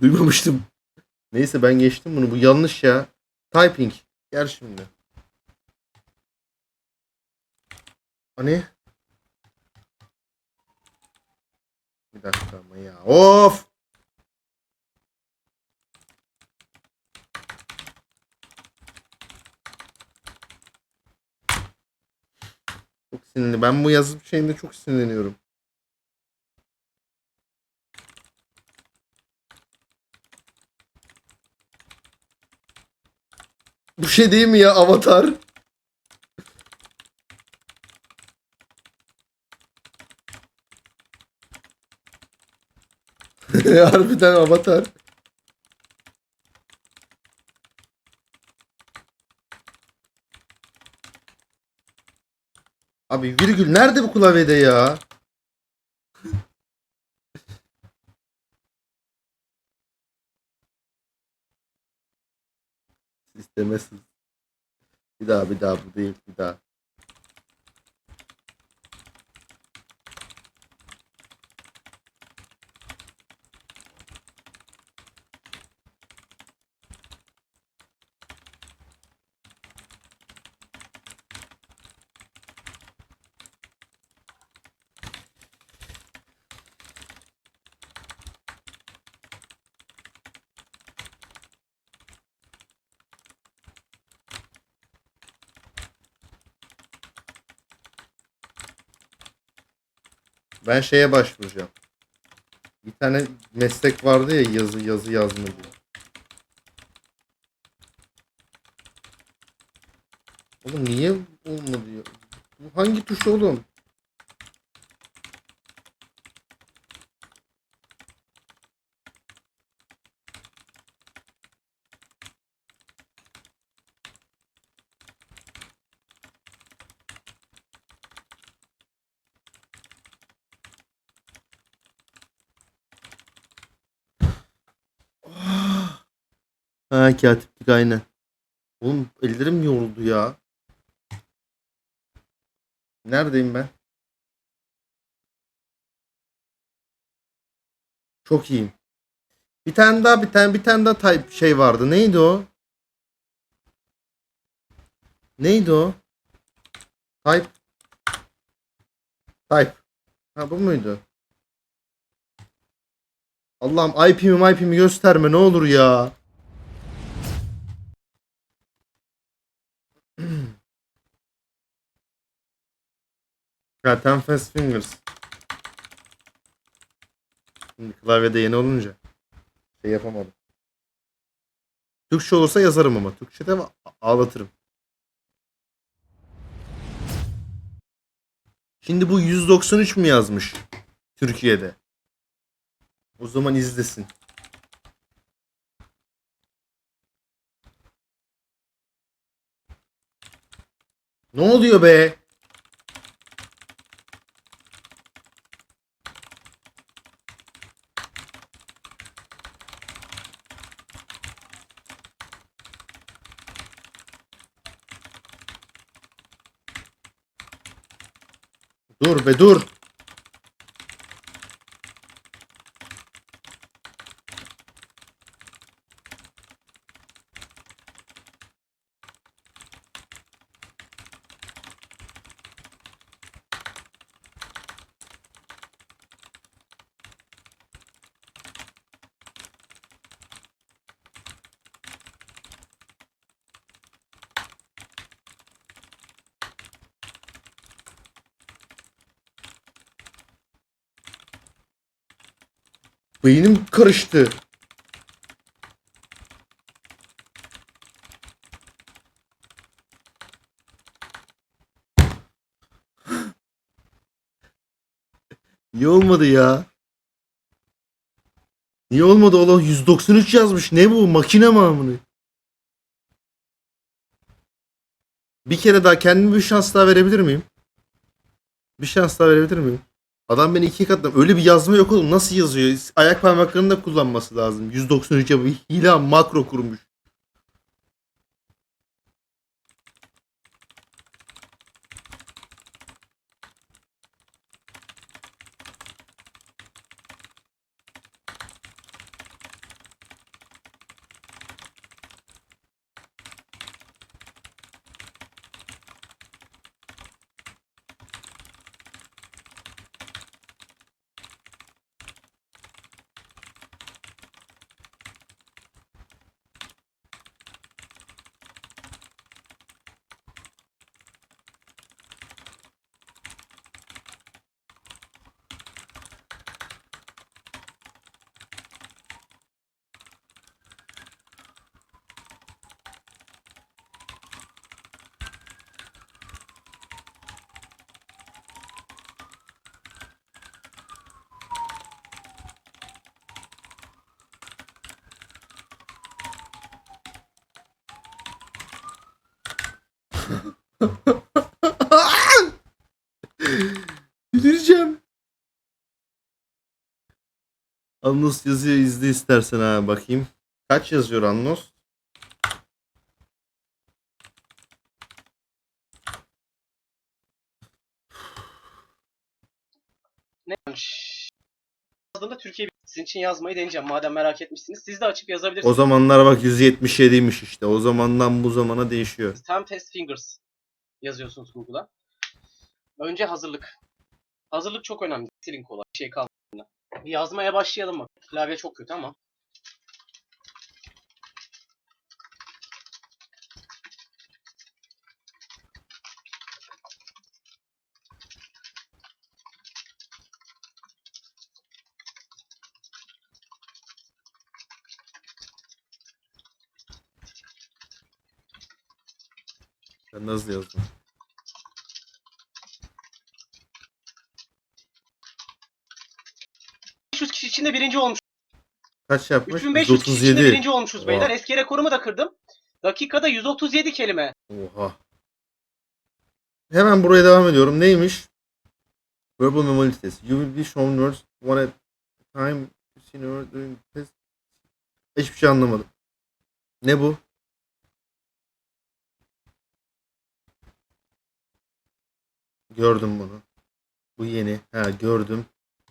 Duymamıştım. Neyse ben geçtim bunu. Bu yanlış ya. Typing. Gel şimdi. Hani? Bir dakika ama ya. Of! Çok sinirli. Ben bu yazım şeyinde çok sinirleniyorum. Bu şey değil mi ya Avatar? Harbiden Avatar. Abi virgül nerede bu klavyede ya? İstemezsin. Bir daha bir daha bu değil bir daha. Ben şeye başvuracağım. Bir tane meslek vardı ya yazı yazı yazma diye. Oğlum niye olmadı ya? Bu hangi tuş oğlum? Ha katiplik aynen. Oğlum ellerim yoruldu ya. Neredeyim ben? Çok iyiyim. Bir tane daha bir tane bir tane daha type şey vardı. Neydi o? Neydi o? Type. Type. Ha bu muydu? Allah'ım IP'mi IP'mi gösterme ne olur ya. Ya Ten Fast Fingers. Şimdi klavyede yeni olunca şey yapamadım. Türkçe olursa yazarım ama. Türkçe'de ağlatırım. Şimdi bu 193 mü yazmış Türkiye'de? O zaman izlesin. Ne oluyor be? Dur be dur. Beynim karıştı. Niye olmadı ya? Niye olmadı oğlum? 193 yazmış. Ne bu? Makine mi amına? Bir kere daha kendime bir şans daha verebilir miyim? Bir şans daha verebilir miyim? Adam beni iki katla. Öyle bir yazma yok oğlum. Nasıl yazıyor? Ayak parmaklarını da kullanması lazım. 193 yapı. Hile makro kurmuş. Delireceğim. Annos yazıyor izle istersen ha bakayım. Kaç yazıyor Annos? Ne yazdığımda Türkiye sizin için yazmayı deneyeceğim. Madem merak etmişsiniz. Siz de açıp yazabilirsiniz. O zamanlar bak 177'ymiş işte. O zamandan bu zamana değişiyor. Time Test Fingers yazıyorsunuz Google'a. Önce hazırlık. Hazırlık çok önemli. Silin kolay. Bir şey kalmadı. Yazmaya başlayalım mı? Klavye çok kötü ama. Nasıl yazdım? ...500 kişi içinde birinci olmuş. Kaç yapmış? 3500 kişi içinde 137. birinci olmuşuz Oha. beyler. Eski rekorumu da kırdım. Dakikada 137 kelime. Oha. Hemen buraya devam ediyorum. Neymiş? Verbal memory test. You will be shown words one at a time in order during the test. Hiçbir şey anlamadım. Ne bu? Gördüm bunu. Bu yeni. Ha gördüm.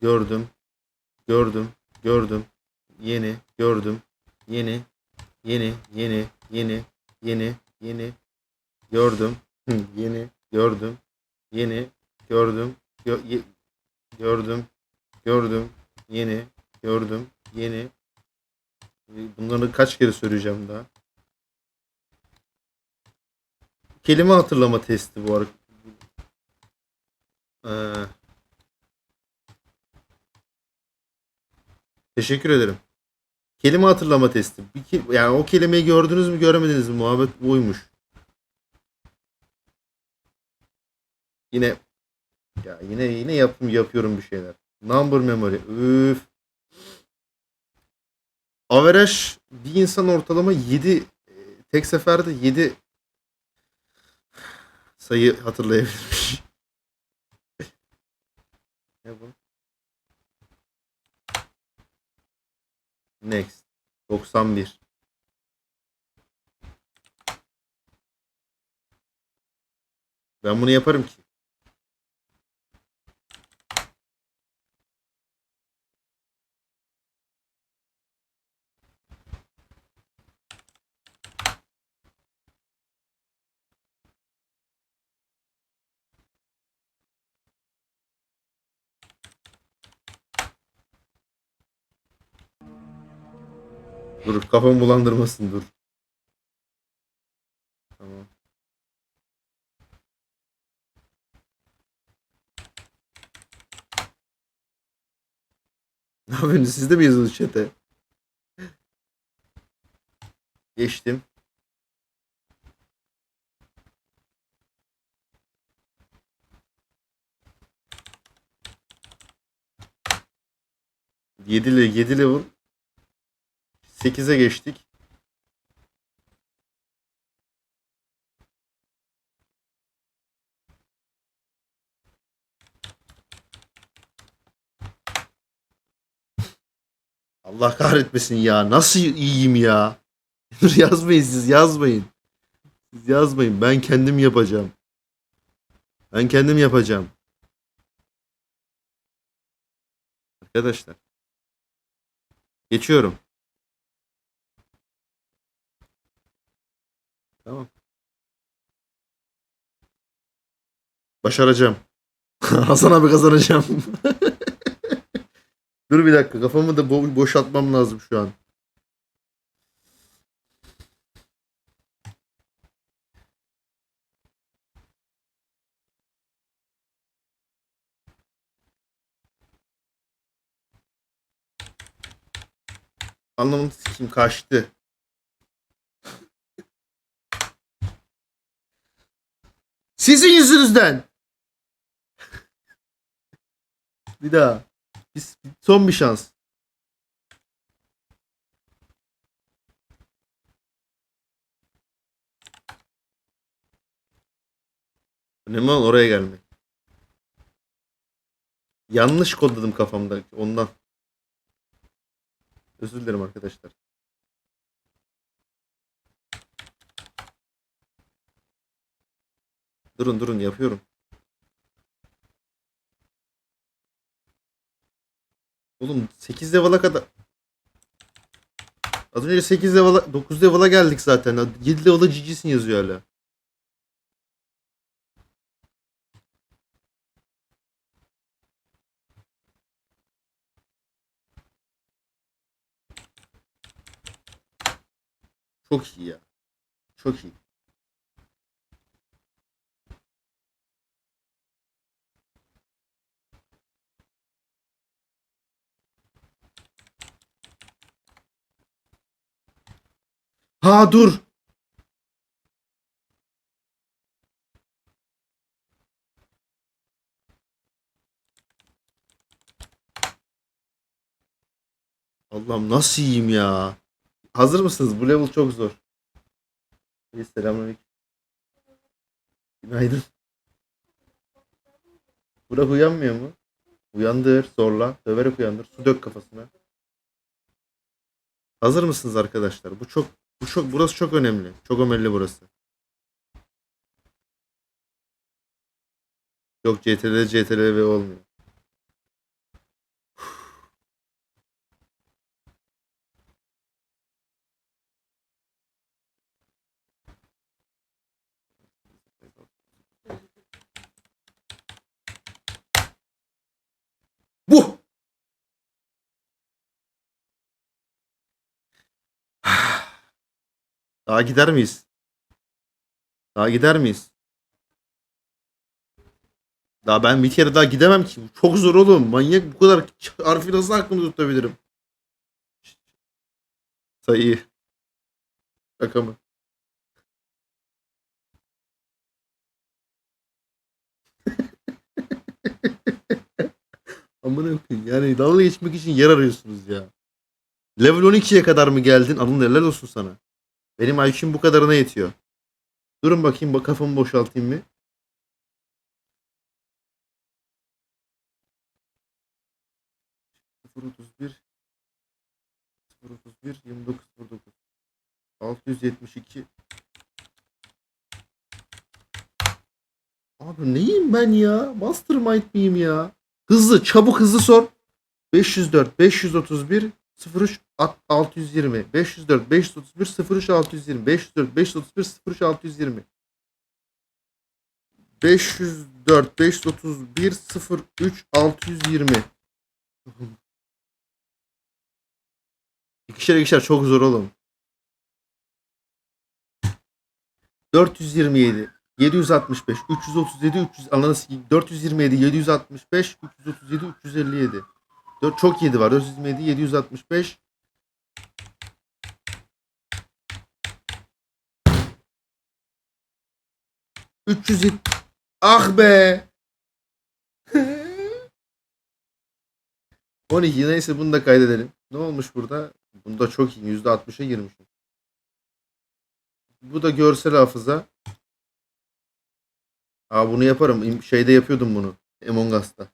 Gördüm. Gördüm. Gördüm. Yeni. Gördüm. Yeni. Yeni. Yeni. Yeni. Yeni. Yeni. Gördüm. Yeni. Gördüm. Yeni. Gördüm. Gö- ye- gördüm. Gördüm. Yeni. Gördüm. Yeni. Bunları kaç kere söyleyeceğim daha? Kelime hatırlama testi bu arada. Ee, teşekkür ederim. Kelime hatırlama testi. Bir ke- yani o kelimeyi gördünüz mü görmediniz mi? Muhabbet buymuş. Yine ya yine yine yapım yapıyorum bir şeyler. Number memory. Üf. Average bir insan ortalama 7 tek seferde 7 sayı hatırlayabilirmiş. Ne bu? Next. 91. Ben bunu yaparım ki. Dur kafamı bulandırmasın dur. Tamam. Ne yapıyorsunuz? Siz de mi yazıyorsunuz chat'e? Geçtim. Yedi, yedi level 8'e geçtik. Allah kahretmesin ya. Nasıl iyiyim ya? Dur yazmayın siz yazmayın. Siz yazmayın. Ben kendim yapacağım. Ben kendim yapacağım. Arkadaşlar. Geçiyorum. Tamam. Başaracağım. Hasan abi kazanacağım. Dur bir dakika kafamı da bo- boşaltmam lazım şu an. Anlamını sikeyim kaçtı. Sizin yüzünüzden. bir daha. Biz son bir şans. Önemli olan oraya gelmek. Yanlış kodladım kafamda ondan. Özür dilerim arkadaşlar. Durun durun yapıyorum. Oğlum 8 level'a kadar Az önce 8 level'a 9 level'a geldik zaten. 7 level'a GG'sin yazıyor hala. Çok iyi ya. Çok iyi. Ha dur. Allah'ım nasıl yiyeyim ya? Hazır mısınız? Bu level çok zor. İyi selamünaleyküm. Günaydın. Burak uyanmıyor mu? Uyandır, zorla, döverek uyandır. Su dök kafasına. Hazır mısınız arkadaşlar? Bu çok bu çok burası çok önemli. Çok önemli burası. Yok CTRL CTRL olmuyor. Bu. Daha gider miyiz? Daha gider miyiz? Daha ben bir kere daha gidemem ki. Çok zor oğlum. Manyak bu kadar harfi nasıl aklımda tutabilirim? Sayıyı. Rakamı. Amına koyayım. Yani dalga geçmek için yer arıyorsunuz ya. Level 12'ye kadar mı geldin? Anıl helal olsun sana. Benim IQ'm bu kadarına yetiyor. Durun bakayım bak kafamı boşaltayım mı? Bir sıfır otuz bir yirmi dokuz sıfır dokuz altı yüz yetmiş iki Abi neyim ben ya? Mastermind miyim ya? Hızlı, çabuk hızlı sor. 504, 531, 03, 620, 504, 531, 03, 620, 504, 531, 03, 620. 504, 531, 03, 620. İkişer ikişer çok zor oğlum. 427, 765, 337, 300 ananı sikeyim. 427, 765, 337, 357. 4 çok 7 var. 427, 765. Üç yüz Ah be. 12 neyse bunu da kaydedelim. Ne olmuş burada? Bunda çok iyi. %60'a girmişim. Bu da görsel hafıza. Aa bunu yaparım. Şeyde yapıyordum bunu. Among Us'ta.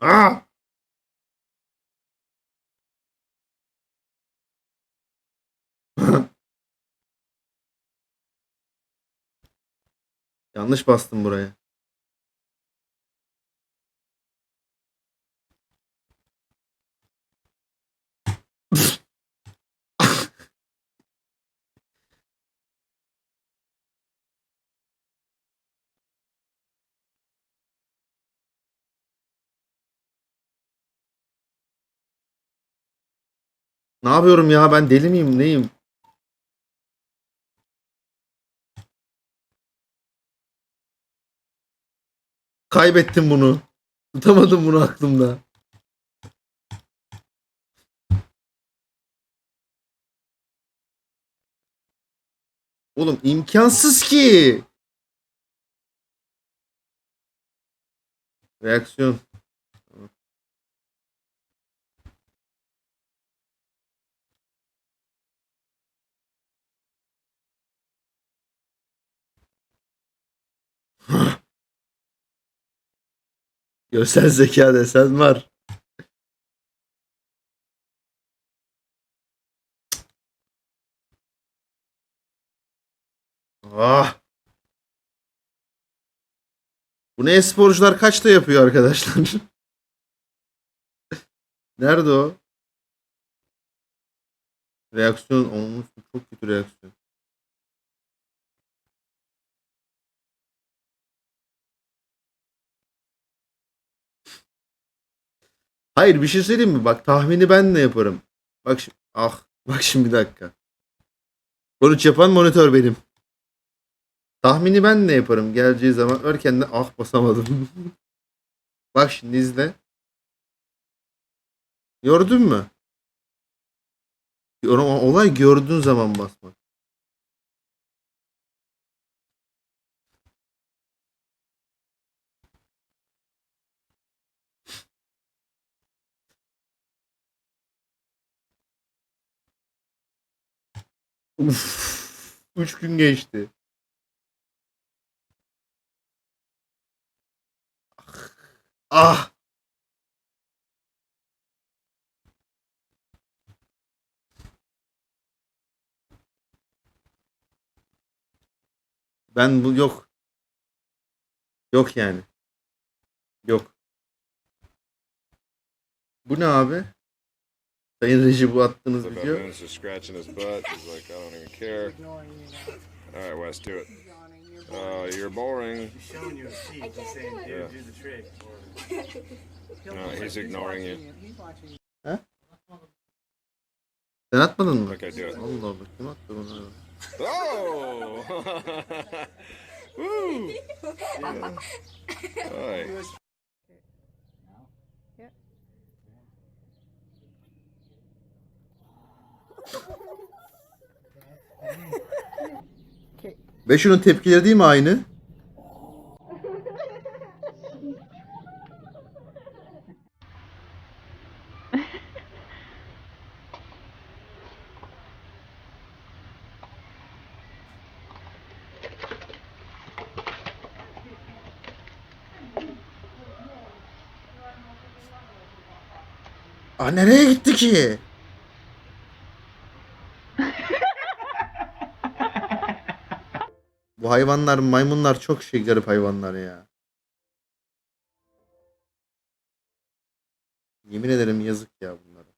Aa! Yanlış bastım buraya. Ne yapıyorum ya ben deli miyim neyim? Kaybettim bunu. Tutamadım bunu aklımda. Oğlum imkansız ki. Reaksiyon. Görsel zeka desen var. Ah. Bunu e-sporcular kaçta yapıyor arkadaşlar? Nerede o? Reaksiyon olmuş. Çok kötü reaksiyon. Hayır bir şey söyleyeyim mi? Bak tahmini ben de yaparım. Bak şimdi. Ah. Bak şimdi bir dakika. 13 yapan monitör benim. Tahmini ben de yaparım. Geleceği zaman örken de ah basamadım. Bak şimdi izle. Gördün mü? Olay gördüğün zaman basmak. Uf. Üç gün geçti. Ah. Ben bu yok. Yok yani. Yok. Bu ne abi? Sayın Reji bu attığınız Look, video. Vince scratching his butt. He's like, I don't even care. All right, Wes, do it. Uh, you're boring. showing you a sheet, just saying, dude, Yeah. do the trick. No, he's ignoring you. Sen atmadın mı? Okay, do it. Allah Allah kim attı bunu? Oh! Woo! Hey. Ve şunun tepkileri değil mi aynı? Aa nereye gitti ki? Bu hayvanlar, maymunlar çok şey garip hayvanlar ya. Yemin ederim yazık ya bunlara.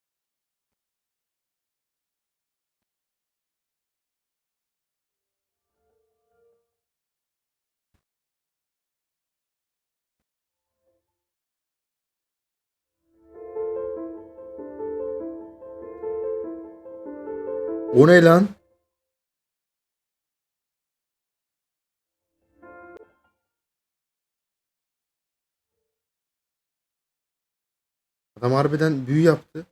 O ne lan? Adam harbiden büyü yaptı.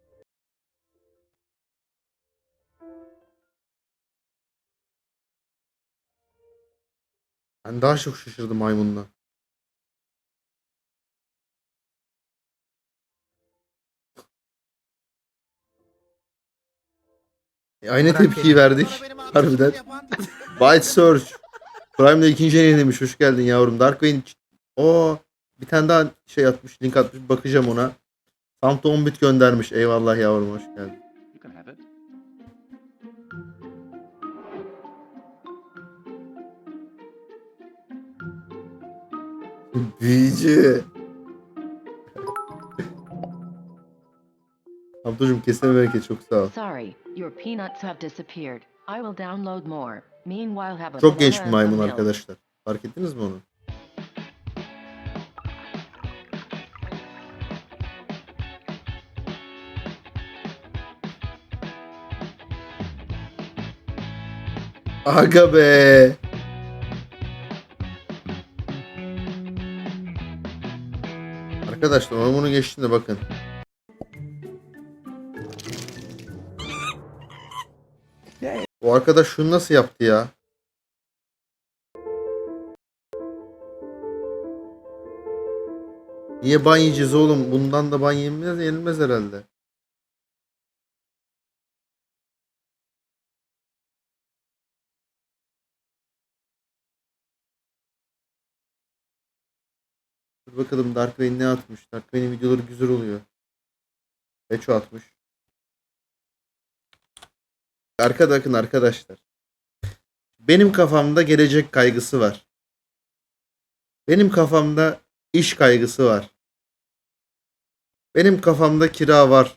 Ben daha çok şaşırdım maymunla. E, aynı tepkiyi verdik. Harbiden. White Surge. Prime'de ikinci yayın demiş. Hoş geldin yavrum. Darkwing. O bir tane daha şey atmış. Link atmış. Bakacağım ona. Samto 10 bit göndermiş. Eyvallah yavrum. Hoş geldin. Büyücü. Abdurcuğum kesene bereket çok sağ ol. Sorry, your peanuts have disappeared. I will download more. Meanwhile, have a Çok genç bir maymun arkadaşlar. Fark ettiniz mi onu? Aga be. Arkadaşlar onu bunu geçtim de bakın. O arkadaş şunu nasıl yaptı ya? Niye ban yiyeceğiz oğlum? Bundan da ban yenmez, yenilmez herhalde. Dur bakalım Dark Vayne ne atmış? Dark Vayne'in videoları güzel oluyor. Beço atmış. Arka bakın arkadaşlar. Benim kafamda gelecek kaygısı var. Benim kafamda iş kaygısı var. Benim kafamda kira var.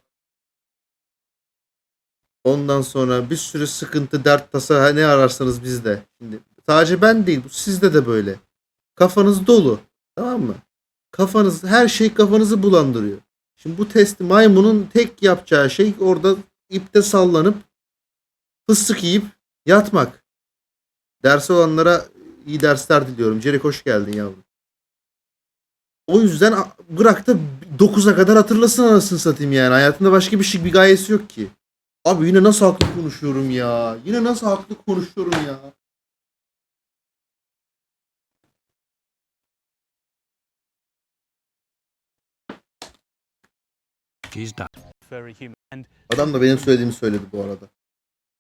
Ondan sonra bir sürü sıkıntı, dert, tasa ne ararsanız bizde. Şimdi sadece ben değil, bu sizde de böyle. Kafanız dolu. Tamam mı? Kafanız her şey kafanızı bulandırıyor. Şimdi bu testi maymunun tek yapacağı şey orada ipte sallanıp fıstık yiyip yatmak. Dersi olanlara iyi dersler diliyorum. Cerek hoş geldin yavrum. O yüzden bırak da 9'a kadar hatırlasın anasını satayım yani. Hayatında başka bir şey bir gayesi yok ki. Abi yine nasıl haklı konuşuyorum ya. Yine nasıl haklı konuşuyorum ya. Adam da benim söylediğimi söyledi bu arada.